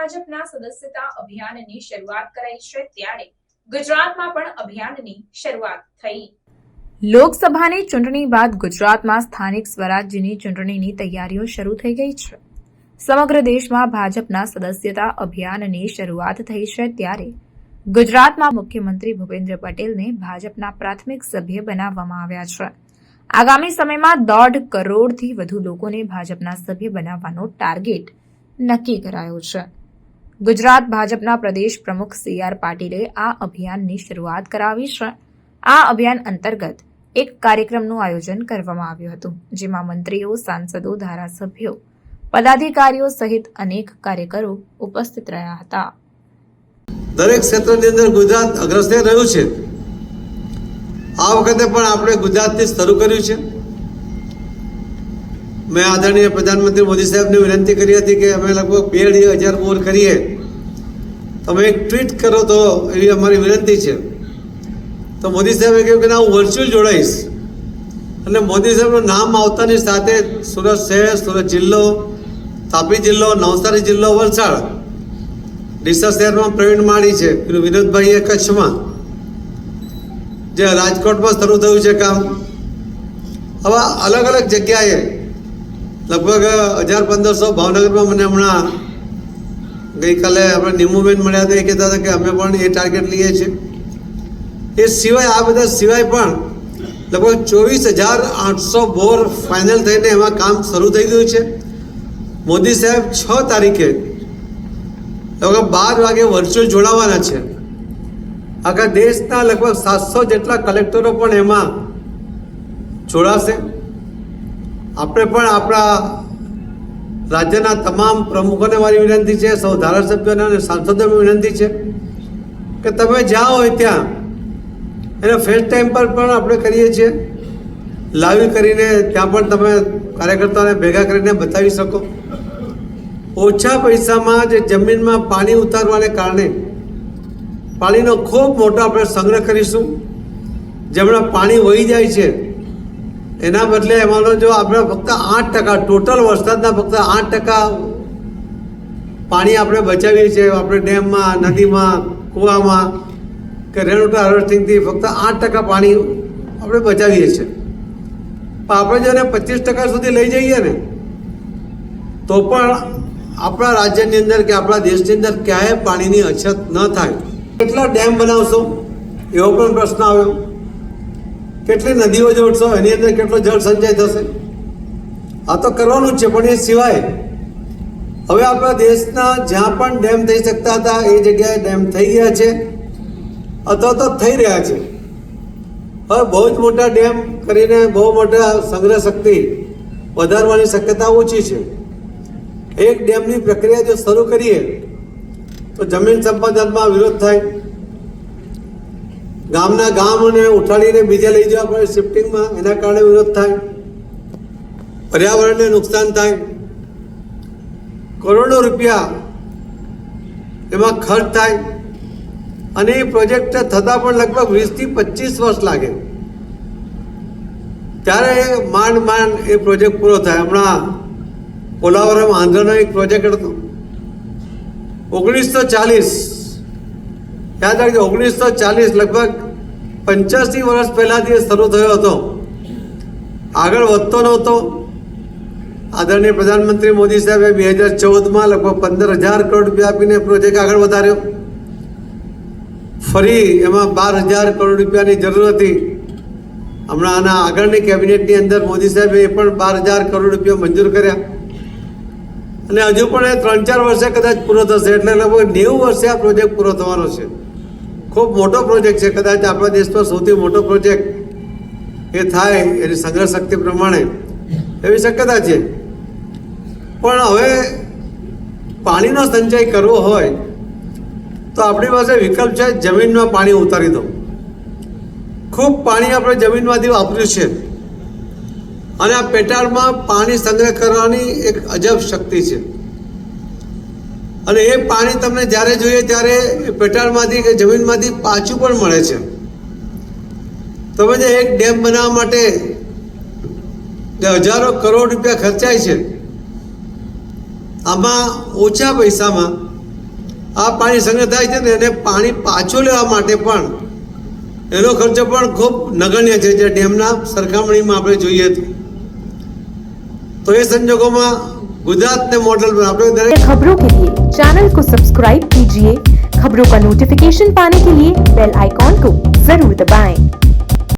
ભાજપના સદસ્યતા અભિયાનની શરૂઆત કરાઈ છે ત્યારે ગુજરાતમાં પણ અભિયાનની શરૂઆત થઈ. લોકસભાની ચૂંટણી બાદ ગુજરાતમાં સ્થાનિક સ્વરાજ્યની ચૂંટણીની તૈયારીઓ શરૂ થઈ ગઈ છે. સમગ્ર દેશમાં ભાજપના સદસ્યતા અભિયાનની શરૂઆત થઈ છે ત્યારે ગુજરાતમાં મુખ્યમંત્રી ભૂપેન્દ્ર પટેલને ભાજપના પ્રાથમિક સભ્ય બનાવવામાં આવ્યા છે. આગામી સમયમાં દોઢ કરોડથી વધુ લોકોને ભાજપના સભ્ય બનાવવાનો ટાર્ગેટ નક્કી કરાયો છે. ગુજરાત ભાજપના પ્રદેશ પ્રમુખ સી આર પાટીલે આ અભિયાનની શરૂઆત કરાવી છે. આ અભિયાન અંતર્ગત એક કાર્યક્રમનું આયોજન કરવામાં આવ્યું હતું, જેમાં મંત્રીઓ, સાંસદો, ધારાસભ્યો, પદાધિકારીઓ સહિત અનેક કાર્યકરો ઉપસ્થિત રહ્યા હતા. દરેક ક્ષેત્રની અંદર ગુજરાત અગ્રસ્થાને રહ્યું છે. આ વખતે પણ આપણે ગુજરાતથી શરૂ કર્યું છે. મેં આદરણીય પ્રધાનમંત્રી મોદી સાહેબને વિનંતી કરી હતી કે અમે લગભગ બે અઢી હજાર બોર કરીએ. તમે એક ટ્વીટ કરો તો એવી અમારી વિનંતી છે. તો મોદી સાહેબે કહ્યું કે ના, હું વર્ચ્યુઅલ જોડાઈશ. અને મોદી સાહેબનું નામ આવતાની સાથે સુરત શહેર, સુરત જિલ્લો, તાપી જિલ્લો, નવસારી જિલ્લો, વલસાડ, ડીસા શહેરમાં પ્રવીણ માળી છે. પેલું વિનોદભાઈ એ કચ્છમાં જે રાજકોટમાં શરૂ થયું છે કામ. આવા અલગ અલગ જગ્યાએ લગભગ હજાર પંદરસો ભાવનગરમાં મને હમણાં ગઈકાલે આપણે નિમુબેન મળ્યા હતા, એ કહેતા હતા કે અમે પણ એ ટાર્ગેટ લઈએ છીએ. એ સિવાય આ બધા સિવાય પણ લગભગ ચોવીસ હજાર આઠસો બોર ફાઇનલ થઈને એમાં કામ શરૂ થઈ ગયું છે. મોદી સાહેબ છ તારીખે લગભગ બાર વાગે વર્ચ્યુઅલ જોડાવાના છે. આખા દેશના લગભગ સાતસો જેટલા કલેક્ટરો પણ એમાં જોડાશે. આપણે પણ આપણા રાજ્યના તમામ પ્રમુખોને મારી વિનંતી છે, સૌ ધારાસભ્યોને અને સાંસદોને વિનંતી છે કે તમે જ્યાં હોય ત્યાં એને ફેસ ટાઈમ પર પણ આપણે કરીએ છીએ. લાવી કરીને ત્યાં પણ તમે કાર્યકર્તાઓને ભેગા કરીને બતાવી શકો. ઓછા પૈસામાં જે જમીનમાં પાણી ઉતારવાને કારણે પાણીનો ખૂબ મોટો આપણે સંગ્રહ કરીશું. જેમણે પાણી વહી જાય છે એના બદલે એમાંનો જો આપણે ફક્ત આઠ ટકા ટોટલ વરસાદના ફક્ત આઠ ટકા પાણી આપણે બચાવીએ છીએ, આપણે ડેમમાં, નદીમાં, કૂવામાં કે રેન વોટર હાર્વેસ્ટિંગથી ફક્ત આઠ ટકા પાણી આપણે બચાવીએ છીએ. પણ આપણે જો એને પચીસ ટકા સુધી લઈ જઈએ ને, તો પણ આપણા રાજ્યની અંદર કે આપણા દેશની અંદર ક્યાંય પાણીની અછત ન થાય. કેટલા ડેમ બનાવશો? એવો પણ પ્રશ્ન આવ્યો. કેટલી નદીઓ જોડશો એની અંદર કેટલો જળ સંચય થશે? આ તો કરવાનું જ છે, પણ એ સિવાય હવે આપણા દેશના જ્યાં પણ ડેમ થઈ શકતા હતા, એ જગ્યાએ ડેમ થઈ ગયા છે, અથવા તો થઈ રહ્યા છે. હવે બહુ જ મોટા ડેમ કરીને બહુ મોટા સંગ્રહ શક્તિ વધારવાની શક્યતા ઓછી છે. એક ડેમની પ્રક્રિયા જો શરૂ કરીએ, તો જમીન સંપાદનમાં વિરોધ થાય. ગામના ગામને ઉઠાડીને બીજે લઈ જવા પડે શિફ્ટિંગમાં, એના કારણે વિરોધ થાય. પર્યાવરણને નુકસાન થાય. કરોડો રૂપિયા એમાં ખર્ચ થાય. અને એ પ્રોજેક્ટ થતાં પણ લગભગ વીસથી પચીસ વર્ષ લાગે. ત્યારે માંડ માંડ એ પ્રોજેક્ટ પૂરો થાય. હમણાં પોલાવરમ આંધ્રનો એક પ્રોજેક્ટ હતો. ઓગણીસો ચાલીસ યાદ રાખજો, ઓગણીસો ચાલીસ લગભગ પંચ્યાસી વર્ષ પહેલાંથી એ શરૂ થયો હતો. આગળ વધતો નહોતો. આદરણીય પ્રધાનમંત્રી મોદી સાહેબે બે હજાર ચૌદમાં લગભગ પંદર હજાર કરોડ રૂપિયા આપીને પ્રોજેક્ટ આગળ વધાર્યો. ફરી એમાં બાર હજાર કરોડ રૂપિયાની જરૂર હતી. હમણાં આના આગળની કેબિનેટની અંદર મોદી સાહેબે એ પણ બાર હજાર કરોડ રૂપિયા મંજૂર કર્યા. અને હજુ પણ એ ત્રણ ચાર વર્ષે કદાચ પૂરો થશે, એટલે લગભગ નેવું વર્ષે આ પ્રોજેક્ટ પૂરો થવાનો છે. ખૂબ મોટો પ્રોજેક્ટ છે. કદાચ આપણા દેશનો સૌથી મોટો પ્રોજેક્ટ એ થાય એની સંગ્રહ શક્તિ પ્રમાણે એવી શક્યતા છે. પણ હવે પાણીનો સંચય કરવો હોય તો આપણી પાસે વિકલ્પ છે જમીનમાં પાણી ઉતારી દો. ખૂબ પાણી આપણે જમીનમાંથી વાપર્યું છે. અને આ પેટાળમાં પાણી સંગ્રહ કરવાની એક અજબ શક્તિ છે. અને એ પાણી તમને જ્યારે જોઈએ ત્યારે પેટાળમાંથી કે જમીનમાંથી પાછું પણ મળે છે. તમે જે એક ડેમ બનાવવા માટે જે હજારો કરોડ રૂપિયા ખર્ચાય છે, આમાં ઓછા પૈસામાં આ પાણી સંગ્રહ થાય છે ને એને પાણી પાછું લેવા માટે પણ એનો ખર્ચો પણ ખૂબ નગણ્ય છે જે ડેમના સરખામણીમાં આપણે જોઈએ તો. તો એ સંજોગોમાં गुजरात ने मॉडल में आप खबरों के लिए चैनल को सब्सक्राइब कीजिए खबरों का नोटिफिकेशन पाने के लिए बेल आइकॉन को जरूर दबाएं।